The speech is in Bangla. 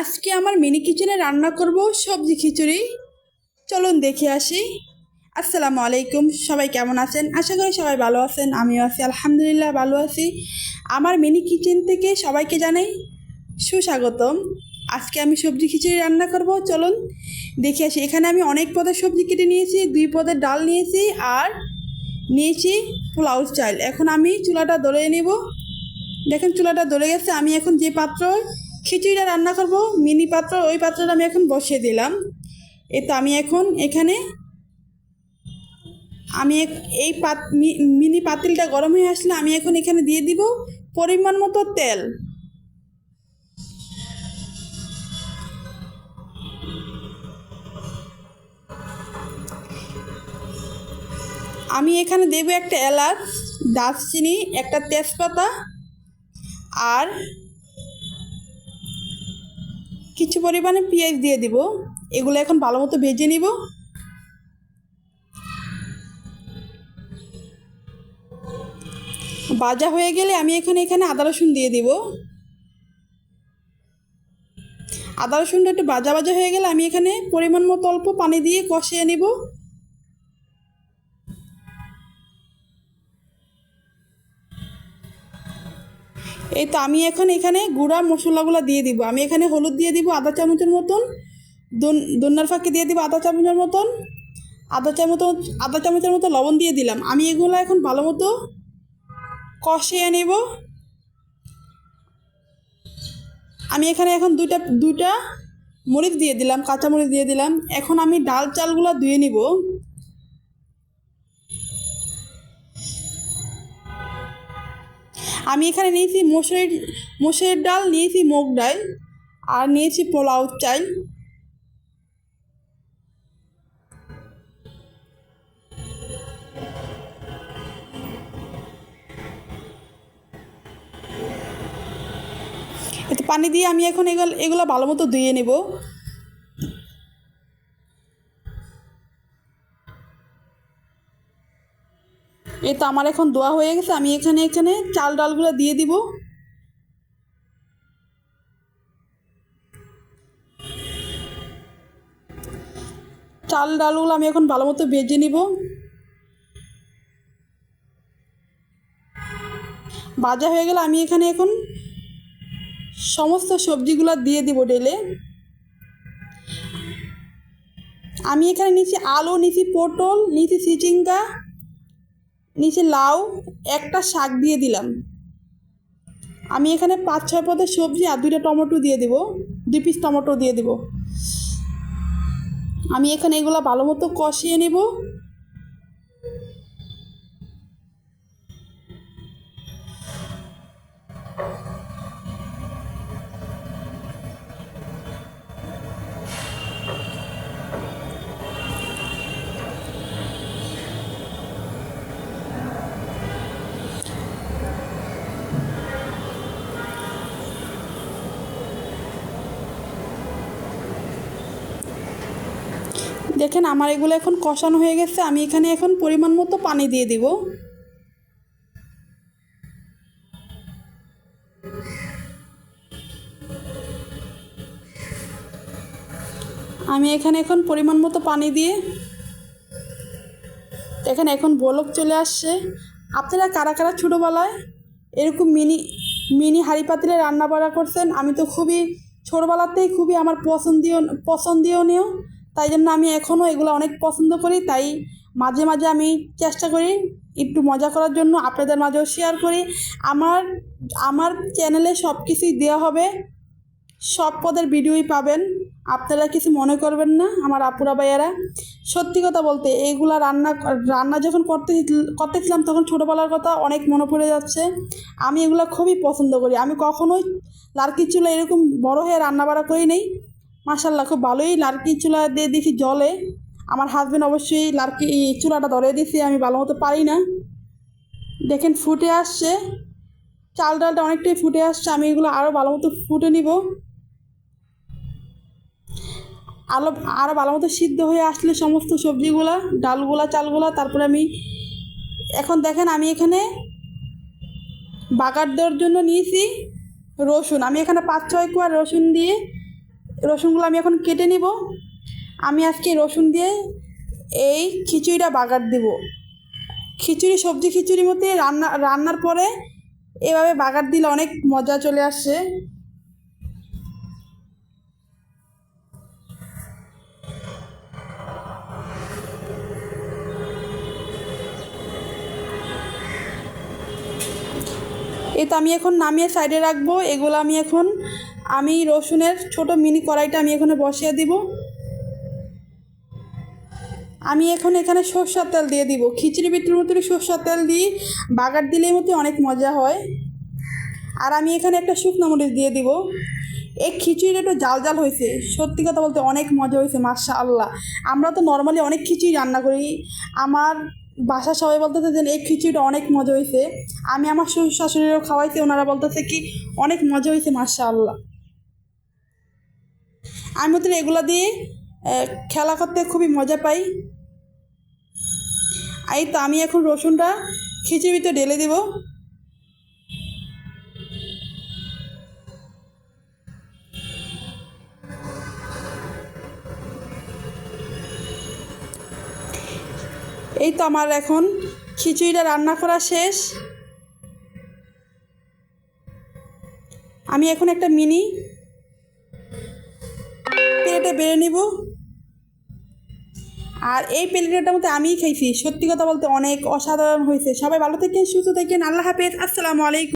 আজকে আমার মিনি কিচেনে রান্না করব, সবজি খিচুড়ি। চলুন দেখে আসি। আসসালামু আলাইকুম, সবাই কেমন আছেন? আশা করি সবাই ভালো আছেন, আমিও আছি, আলহামদুলিল্লাহ ভালো আছি। আমার মিনি কিচেন থেকে সবাইকে জানাই সুস্বাগতম। আজকে আমি সবজি খিচুড়ি রান্না করব, চলুন দেখে আসি। এখানে আমি অনেক পদের সবজি কেটে নিয়েছি, দুই পদের ডাল নিয়েছি আর নিয়েছি পোলাও চাল। এখন আমি চুলাটা দলে নেব। দেখেন চুলাটা ধরে গেছে, আমি এখন যে পাত্র খিচুড়িটা রান্না করব, মিনি পাত্র, ওই পাত্রটা আমি এখন বসিয়ে দিলাম। এই তো আমি এখন এখানে আমি এই পাত মিনি পাতিলটা গরম হয়ে আসলে আমি এখন এখানে দিয়ে দিব পরিমাণ মতো তেল। আমি এখানে দেবো একটা এলাচ, দারচিনি, একটা তেজপাতা আর কিছু পরিমাণে পেঁয়াজ দিয়ে দিব। এগুলো এখন ভালো মতো ভেজে নিব। ভাজা হয়ে গেলে আমি এখানে এখানে আদা রসুন দিয়ে দিব। আদা রসুনটা একটু ভাজা ভাজা হয়ে গেলে আমি এখানে পরিমাণ মতো অল্প পানি দিয়ে কষিয়ে নিব। এই তো আমি এখন এখানে গুঁড়া মশলাগুলো দিয়ে দিব। আমি এখানে হলুদ দিয়ে দিব আধা চামচের মতন, দন দন্নার ফাঁকি দিয়ে দিব আধা চামচের মতন, আধা চামচ আধা চামচের মতো লবণ দিয়ে দিলাম। আমি এগুলো এখন ভালো মতো কষিয়ে নেব। আমি এখানে এখন দুইটা দুইটা মরিচ দিয়ে দিলাম কাঁচা মরিচ দিয়ে দিলাম। এখন আমি ডাল চালগুলো ধুয়ে নিব। আমি এখানে নিয়েছি মসুরির মসুরির ডাল, নিয়েছি মুগ ডাল আর নিয়েছি পোলাও চাল। পানি দিয়ে আমি এখন এগুলো এগুলো ভালো মতো ধুয়ে নেব। এই তো আমার এখন দোয়া হয়ে গেছে, আমি এখানে এখানে চাল ডালগুলো দিয়ে দিব। চাল ডালগুলো আমি এখন ভালো মতো ভেজে নিব। ভাজা হয়ে গেলে আমি এখানে এখন সমস্ত সবজিগুলো দিয়ে দিব ডেলে। আমি এখানে নিচে আলু নিচে পটল নিচে চিচিঙ্গা নিচে লাউ, একটা শাক দিয়ে দিলাম। আমি এখানে পাঁচ, ছয় পদের সবজি আর দুইটা টমেটো দিয়ে দেবো, দুই পিস টমেটো দিয়ে দেবো। আমি এখানে এগুলো ভালো মতো কষিয়ে নেব। দেখেন আমার এগুলো এখন কষানো হয়ে গেছে, আমি এখানে এখন পরিমাণ মতো পানি দিয়ে দিব। আমি এখানে এখন পরিমাণ মতো পানি দিয়ে, দেখেন এখন বলক চলে আসছে। আপনারা কারা কারা ছোটোবেলায় এরকম মিনি মিনি হাঁড়ি পাতিলে রান্না বাড়া করছেন? আমি তো খুবই ছোটোবেলাতেই খুবই আমার পছন্দীয় পছন্দীয় তাই জন্য আমি এখনও এগুলো অনেক পছন্দ করি, তাই মাঝে মাঝে আমি চেষ্টা করি একটু মজা করার জন্য, আপনাদের মাঝেও শেয়ার করি। আমার আমার চ্যানেলে সব কিছুই দেওয়া হবে, সব পদের ভিডিওই পাবেন। আপনারা কিছু মনে করবেন না, আমার আপুরা ভাইয়ারা। সত্যি কথা বলতে এইগুলা রান্না রান্না যখন করতে, করতেছিলাম তখন ছোটোবেলার কথা অনেক মনে পড়ে যাচ্ছে। আমি এগুলো খুবই পছন্দ করি। আমি কখনোই লার্কির চুলা এরকম বড় হয়ে রান্না বাড়া করি নেই। মাসাল্লাহ খুব ভালোই লার্কির চুলা দিয়ে দেখি জলে। আমার হাজব্যান্ড অবশ্যই লার্কি চুলাটা ধরে দিয়েছে আমি ভালো মতো পারি না। দেখেন ফুটে আসছে। চাল ডালটা অনেকটাই ফুটে আসছে, আমি এগুলো আরও ভালো মতো ফুটে নিব। আলো আরও ভালো মতো সিদ্ধ হয়ে আসলে সমস্ত সবজিগুলা, ডালগুলা, চালগুলা, তারপরে আমি, এখন দেখেন আমি এখানে বাগার দেওয়ার জন্য নিয়েছি রসুন। আমি এখানে পাঁচ ছয় কোয়া রসুন দিয়ে রসুনগুলো আমি এখন কেটে নিব। আমি আজকে রসুন দিয়ে এই খিচুড়িটা বাগার দেব। খিচুড়ি, সবজি খিচুড়ির মধ্যে রান্না, রান্নার পরে এভাবে বাগার দিলে অনেক মজা চলে আসছে এই তো আমি এখন নামিয়ে সাইডে রাখব। এগুলো আমি এখন আমি রসুনের ছোট মিনি কড়াইটা আমি এখানে বসিয়ে দিব। আমি এখন এখানে সর্ষার তেল দিয়ে দিব। খিচুড়ি বিটির মধ্যে সর্ষার তেল দিই। বাগার দিলেই মধ্যে অনেক মজা হয়। আর আমি এখানে একটা শুকনো মরিচ দিয়ে দিব। এই খিচুড়িটা একটু জাল জাল হয়েছে। সত্যি কথা বলতে অনেক মজা হয়েছে মাসা আল্লাহ আমরা তো নর্মালি অনেক খিচুড়ি রান্না করি। আমার বাসা সবাই বলতেছে যে, এই খিচুড়িটা অনেক মজা হয়েছে। আমি আমার শ্বশুর শাশুড়িরও খাওয়াইছি, ওনারা বলতেছে কি, অনেক মজা হয়েছে মাসা আল্লাহ আমি হচ্ছে এগুলো দিয়ে খেলা করতে খুবই মজা পাই। এই তো আমি এখন রসুনটা খিচুড়ির ভিতরে ঢেলে দিব। এই তো আমার এখন খিচুড়িটা রান্না করা শেষ। আমি এখন একটা মিনি প্লেটে বেড়ে নিব। আর এই প্লেটের মধ্যে আমিই খেয়েছি। সত্যি কথা বলতে অনেক অসাধারণ হয়েছে। সবাই ভালো থেকে সুস্থ থেকে আল্লাহ হাফেজ। আসসালামু আলাইকুম।